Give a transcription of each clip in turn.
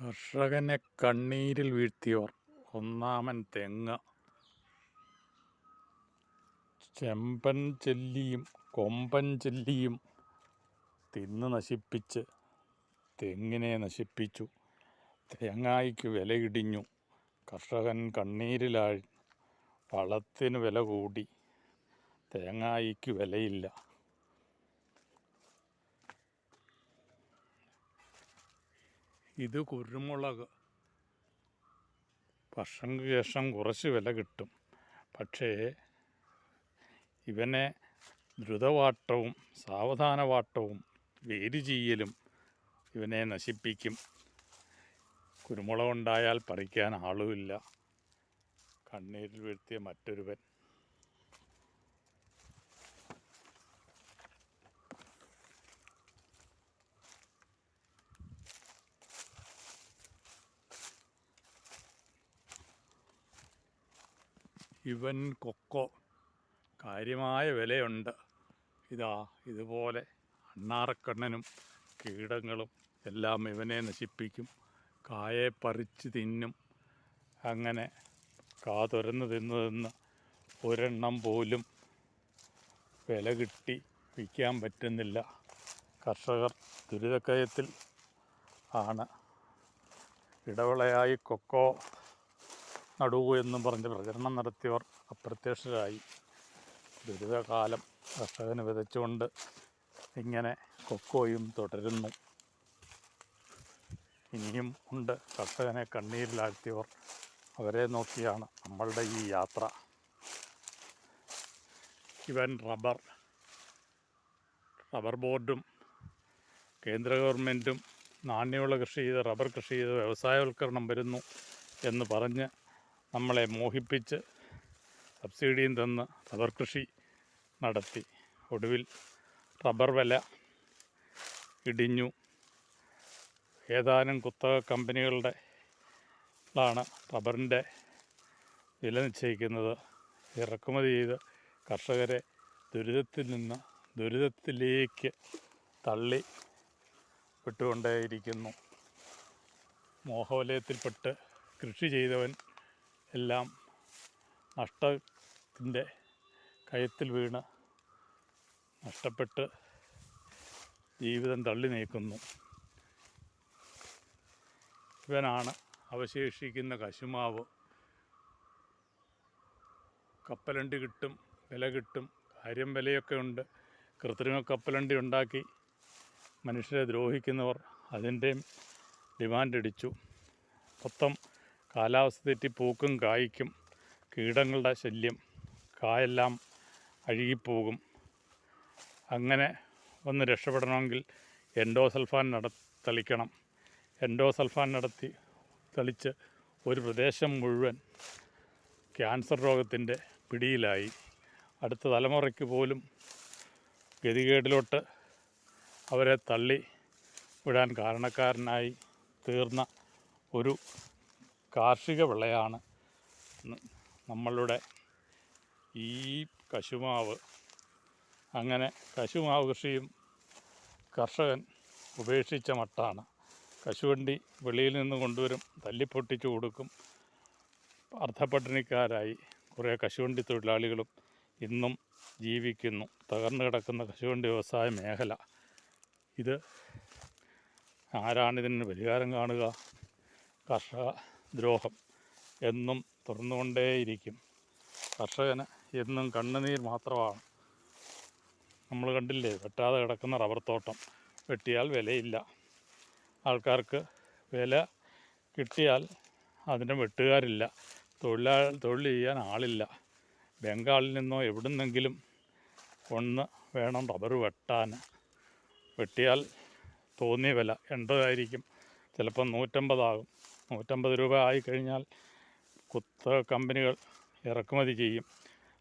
കർഷകനെ കണ്ണീരിൽ വീഴ്ത്തിയവർ. ഒന്നാമൻ തെങ്ങ്. ചെമ്പൻ ചെല്ലിയും കൊമ്പൻ ചെല്ലിയും തിന്ന് നശിപ്പിച്ച് തെങ്ങിനെ നശിപ്പിച്ചു. തേങ്ങായ്ക്ക് വിലയിടിഞ്ഞു. കർഷകൻ കണ്ണീരിലാഴ് വളത്തിന് വില കൂടി. തേങ്ങായ്ക്ക് വിലയില്ല. ഇത് കുരുമുളക്. വർഷങ്ങൾക്ക് ശേഷം കുറച്ച് വില കിട്ടും. പക്ഷേ ഇവനെ ദ്രുതവാട്ടവും സാവധാനവാട്ടവും വേര് ചെയ്യലും ഇവനെ നശിപ്പിക്കും. കുരുമുളകുണ്ടായാൽ പറിക്കാൻ ആളുമില്ല. കണ്ണീരിൽ വീഴ്ത്തിയ മറ്റൊരുവൻ ഇവൻ കൊക്കോ. കാര്യമായ വിലയുണ്ട്. ഇതാ ഇതുപോലെ അണ്ണാറക്കണ്ണനും കീടങ്ങളും എല്ലാം ഇവനെ നശിപ്പിക്കും. കായെ പറിച്ച് തിന്നും. അങ്ങനെ കാ തുരന്ന് തിന്ന് തിന്ന് ഒരെണ്ണം പോലും വില കിട്ടി വിൽക്കാൻ പറ്റുന്നില്ല. കർഷകർ ദുരിതക്കയത്തിൽ ആണ്. ഇടവിളയായി കൊക്കോ നടൂ എന്നും പറഞ്ഞ് പ്രചരണം നടത്തിയവർ അപ്രത്യക്ഷരായി. ദുരിതകാലം കർഷകന് വിതച്ചുകൊണ്ട് ഇങ്ങനെ കൊക്കോയും തുടരുന്നു. ഇനിയും ഉണ്ട് കർഷകനെ കണ്ണീരിലാഴ്ത്തിയവർ. അവരെ നോക്കിയാണ് നമ്മളുടെ ഈ യാത്ര. ഇവൻ റബ്ബർ. റബ്ബർ ബോർഡും കേന്ദ്ര ഗവൺമെന്റും നാണ്യവിള കൃഷി ചെയ്ത് റബ്ബർ കൃഷി ചെയ്ത് വ്യവസായവൽക്കരണം വരുന്നു എന്ന് പറഞ്ഞ് നമ്മളെ മോഹിപ്പിച്ച് സബ്സിഡിയും തന്ന് റബ്ബർ കൃഷി നടത്തി. ഒടുവിൽ റബ്ബർ വില ഇടിഞ്ഞു. ഏതാനും കുത്തക കമ്പനികളുടെ ാണ് റബ്ബറിന്റെ വില നിശ്ചയിക്കുന്നത്. ഇറക്കുമതി ചെയ്ത് കർഷകരെ ദുരിതത്തിൽ നിന്ന് ദുരിതത്തിലേക്ക് തള്ളി വിട്ടുകൊണ്ടേയിരിക്കുന്നു. മോഹവലയത്തിൽപ്പെട്ട് കൃഷി ചെയ്തവൻ എല്ലാം നഷ്ടത്തിന്റെ കയത്തിൽ വീണ് നഷ്ടപ്പെട്ട് ജീവിതം തള്ളി നീക്കുന്നു. ഇവനാണ് അവശേഷിക്കുന്ന കശുമാവ്. കപ്പലണ്ടി കിട്ടും വില കിട്ടും കാര്യം വിലയൊക്കെ ഉണ്ട്. കൃത്രിമ കപ്പലണ്ടി ഉണ്ടാക്കി മനുഷ്യരെ ദ്രോഹിക്കുന്നവർ അതിന്റെയും ഡിമാൻഡ് അടിച്ചു മൊത്തം കാലാവസ്ഥ തെറ്റി പൂക്കും കായ്ക്കും. കീടങ്ങളുടെ ശല്യം. കായെല്ലാം അഴുകിപ്പോകും. അങ്ങനെ ഒന്ന് രക്ഷപ്പെടണമെങ്കിൽ എൻഡോസൾഫാൻ നട തളിക്കണം. എൻഡോസൾഫാൻ നടത്തി തളിച്ച് ഒരു പ്രദേശം മുഴുവൻ ക്യാൻസർ രോഗത്തിന്റെ പിടിയിലായി. അടുത്ത തലമുറയ്ക്ക് പോലും ഗതികേടിലോട്ട് അവരെ തള്ളി വിടാൻ കാരണക്കാരനായി തീർന്ന ഒരു കാർഷിക വിളയാണ് നമ്മളുടെ ഈ കശുമാവ്. അങ്ങനെ കശുമാവ് കൃഷിയും കർഷകൻ ഉപേക്ഷിച്ച മട്ടാണ്. കശുവണ്ടി വെളിയിൽ നിന്ന് കൊണ്ടുവരും തല്ലിപ്പൊട്ടിച്ചു കൊടുക്കും. അർദ്ധപട്ടിണിക്കാരായി കുറേ കശുവണ്ടി തൊഴിലാളികളും ഇന്നും ജീവിക്കുന്നു. തകർന്നു കിടക്കുന്ന കശുവണ്ടി വ്യവസായ മേഖല. ഇത് ആരാണിതിന് പരിഹാരം കാണുക? കർഷക ദ്രോഹം എന്നും തുറന്നുകൊണ്ടേയിരിക്കും. കർഷകന് എന്നും കണ്ണുനീർ മാത്രമാണ്. നമ്മൾ കണ്ടില്ലേ വെട്ടാതെ കിടക്കുന്ന റബ്ബർ തോട്ടം വെട്ടിയാൽ വിലയില്ല. ആൾക്കാർക്ക് വില കിട്ടിയാൽ അതിന് വെട്ടുകാരില്ല. തൊഴിലാ തൊഴിൽ ചെയ്യാൻ ആളില്ല. ബംഗാളിൽ നിന്നോ എവിടുന്നെങ്കിലും ഒന്ന് വേണം റബ്ബർ വെട്ടാൻ. വെട്ടിയാൽ തോന്നിയ വില എൺപതായിരിക്കും. ചിലപ്പോൾ നൂറ്റമ്പതാകും. നൂറ്റമ്പത് രൂപ ആയിക്കഴിഞ്ഞാൽ കുത്ത കമ്പനികൾ ഇറക്കുമതി ചെയ്യും.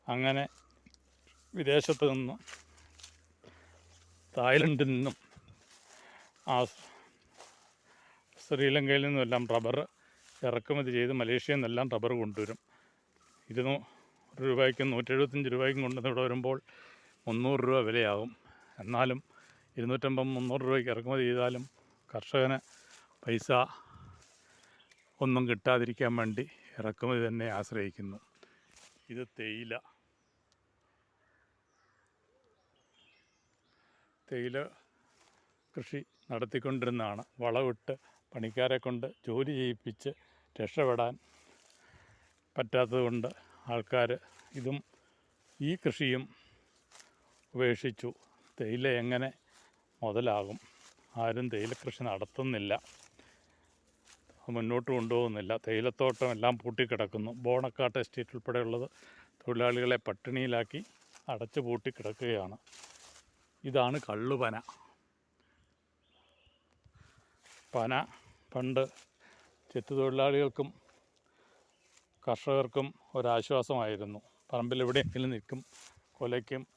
അങ്ങനെ വിദേശത്ത് നിന്നും തായ്ലൻഡിൽ നിന്നും ആ ശ്രീലങ്കയിൽ നിന്നുമെല്ലാം റബ്ബർ ഇറക്കുമതി ചെയ്ത് മലേഷ്യയിൽ നിന്നെല്ലാം റബ്ബർ കൊണ്ടുവരും. ഇരുന്നൂറ് രൂപയ്ക്കും നൂറ്റെഴുപത്തഞ്ച് രൂപയ്ക്കും കൊണ്ടുവന്ന് ഇവിടെ വരുമ്പോൾ മുന്നൂറ് രൂപ വിലയാകും എന്നാലും ഇരുന്നൂറ്റമ്പത് മുന്നൂറ് രൂപയ്ക്ക് ഇറക്കുമതി ചെയ്താലും കർഷകന് പൈസ ഒന്നും കിട്ടാതിരിക്കാൻ വേണ്ടി ഇറക്കുമതി തന്നെ ആശ്രയിക്കുന്നു. ഇത് തേയില. തേയില കൃഷി നടത്തിക്കൊണ്ടിരുന്നതാണ്. വളവിട്ട് പണിക്കാരെ കൊണ്ട് ജോലി ചെയ്യിപ്പിച്ച് രക്ഷപ്പെടാൻ പറ്റാത്തതുകൊണ്ട് ആൾക്കാർ ഇതും ഈ കൃഷിയും ഉപേക്ഷിച്ചു. തേയില എങ്ങനെ മുതലാകും? ആരും തേയില കൃഷി നടത്തുന്നില്ല. മുന്നോട്ട് കൊണ്ടുപോകുന്നില്ല. തേയിലത്തോട്ടം എല്ലാം പൂട്ടിക്കിടക്കുന്നു. ബോണക്കാട്ട് എസ്റ്റേറ്റ് ഉൾപ്പെടെയുള്ളത് തൊഴിലാളികളെ പട്ടിണിയിലാക്കി അടച്ചു പൂട്ടിക്കിടക്കുകയാണ്. ഇതാണ് കള്ളുപന. പന പണ്ട് ചെത്തുതൊഴിലാളികൾക്കും കർഷകർക്കും ഒരാശ്വാസമായിരുന്നു. പറമ്പിൽ എവിടെയെങ്കിലും നിൽക്കും കൊലയ്ക്കും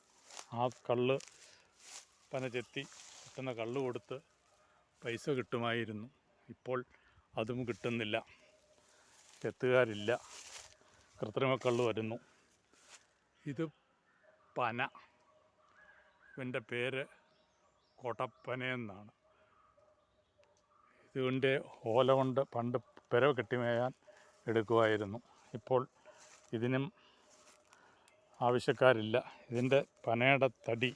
ആ കള്ള് പന ചെത്തി കിട്ടുന്ന കള്ള് കൊടുത്ത് പൈസ കിട്ടുമായിരുന്നു. ഇപ്പോൾ അതും കിട്ടുന്നില്ല. ചെത്തുകാരില്ല കൃത്രിമ കള്ള് വരുന്നു. ഇത് പന. ഇവന്റെ പേര് കൊടപ്പനയെന്നാണ് ഇതിന്റെ ഓല കൊണ്ട് പണ്ട് പെര കെട്ടിമേയാൻ എടുക്കുമായിരുന്നു. ഇപ്പോൾ ഇതിനും ആവശ്യക്കാരില്ല. ഇതിന്റെ പനയുടെ തടി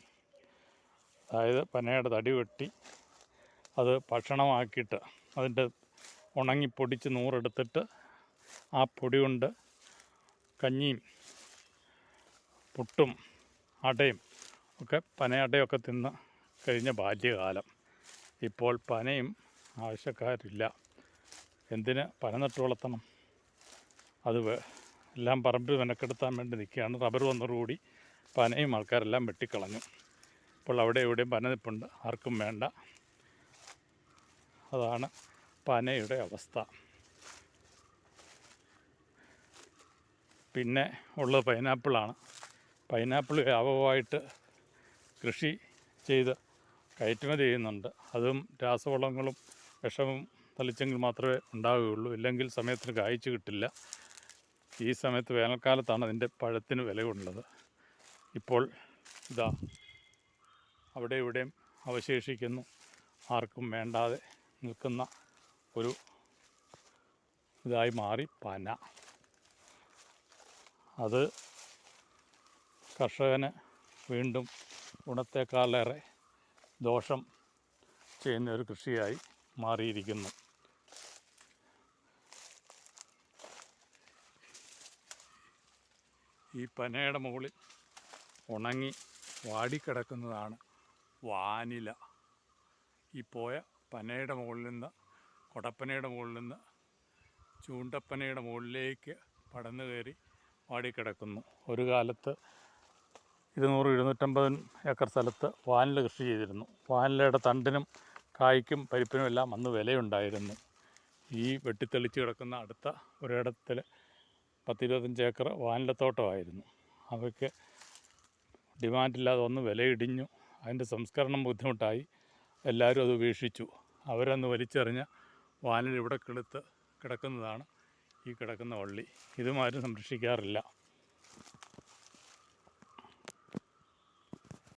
അതായത് പനയുടെ തടി വെട്ടി അത് ഭക്ഷണമാക്കിയിട്ട് അതിന്റെ ഉണങ്ങി പൊടിച്ച് നൂറെടുത്തിട്ട് ആ പൊടി കൊണ്ട് കഞ്ഞിയും പുട്ടും അടയും ഒക്കെ പനയടയൊക്കെ തിന്ന് കഴിഞ്ഞ ബാല്യകാലം. ഇപ്പോൾ പനയും ആവശ്യക്കാരില്ല. എന്തിന് പന നട്ട് വളർത്തണം? അത് എല്ലാം പറമ്പ് മെനക്കെടുത്താൻ വേണ്ടി നിൽക്കുകയാണ്. റബ്ബർ വന്നതോടുകൂടി പനയും ആൾക്കാരെല്ലാം വെട്ടിക്കളഞ്ഞു. ഇപ്പോൾ അവിടെ എവിടെയും പന നിപ്പുണ്ട്. ആർക്കും വേണ്ട. അതാണ് പനയുടെ അവസ്ഥ. പിന്നെ ഉള്ളത് പൈനാപ്പിളാണ്. പൈനാപ്പിൾ വ്യാപകമായിട്ട് കൃഷി ചെയ്ത് കയറ്റുമതി ചെയ്യുന്നുണ്ട്. അതും രാസവളങ്ങളും വിഷവും തളിച്ചെങ്കിൽ മാത്രമേ ഉണ്ടാവുകയുള്ളൂ. ഇല്ലെങ്കിൽ സമയത്തിന് കായ്ച്ചു കിട്ടില്ല. ഈ സമയത്ത് വേനൽക്കാലത്താണ് അതിന്റെ പഴത്തിന് വിലയുള്ളത്. ഇപ്പോൾ ഇതാ അവിടെ ഇവിടെയും അവശേഷിക്കുന്നു. ആർക്കും വേണ്ടാതെ നിൽക്കുന്ന ഒരു ഇതായി മാറി പന. അത് കർഷകന് വീണ്ടും ഗുണത്തേക്കാളേറെ ദോഷം ചെയ്യുന്ന ഒരു കൃഷിയായി മാറിയിരിക്കുന്നു. ഈ പനയുടെ മുകളിൽ ഉണങ്ങി വാടിക്കിടക്കുന്നതാണ് വാനില. ഈ പോയ പനയുടെ മുകളിൽ നിന്ന് കൊടപ്പനയുടെ മുകളിൽ നിന്ന് ചൂണ്ടപ്പനയുടെ മുകളിലേക്ക് പടന്നു കയറി വാടിക്കിടക്കുന്നു. ഒരു കാലത്ത് ഇരുന്നൂറ് ഇരുന്നൂറ്റമ്പത് ഏക്കർ സ്ഥലത്ത് വാനില കൃഷി ചെയ്തിരുന്നു. വാനിലയുടെ തണ്ടിനും കായ്ക്കും പരിപ്പിനും എല്ലാം അന്ന് വിലയുണ്ടായിരുന്നു. ഈ വെട്ടിത്തെളിച്ച് കിടക്കുന്ന അടുത്ത ഒരിടത്തിൽ പത്തിരുപത്തഞ്ച് ഏക്കർ വാനിലത്തോട്ടമായിരുന്നു. അവയ്ക്ക് ഡിമാൻഡില്ലാതെ ഒന്ന് വിലയിടിഞ്ഞു. അതിന്റെ സംസ്കരണം ബുദ്ധിമുട്ടായി. എല്ലാവരും അത് ഉപേക്ഷിച്ചു. അവരന്ന് വലിച്ചെറിഞ്ഞ വാനിൽ ഇവിടെ കിളുത്ത് കിടക്കുന്നതാണ് ഈ കിടക്കുന്ന വള്ളി. ഇതുമാരും സംരക്ഷിക്കാറില്ല.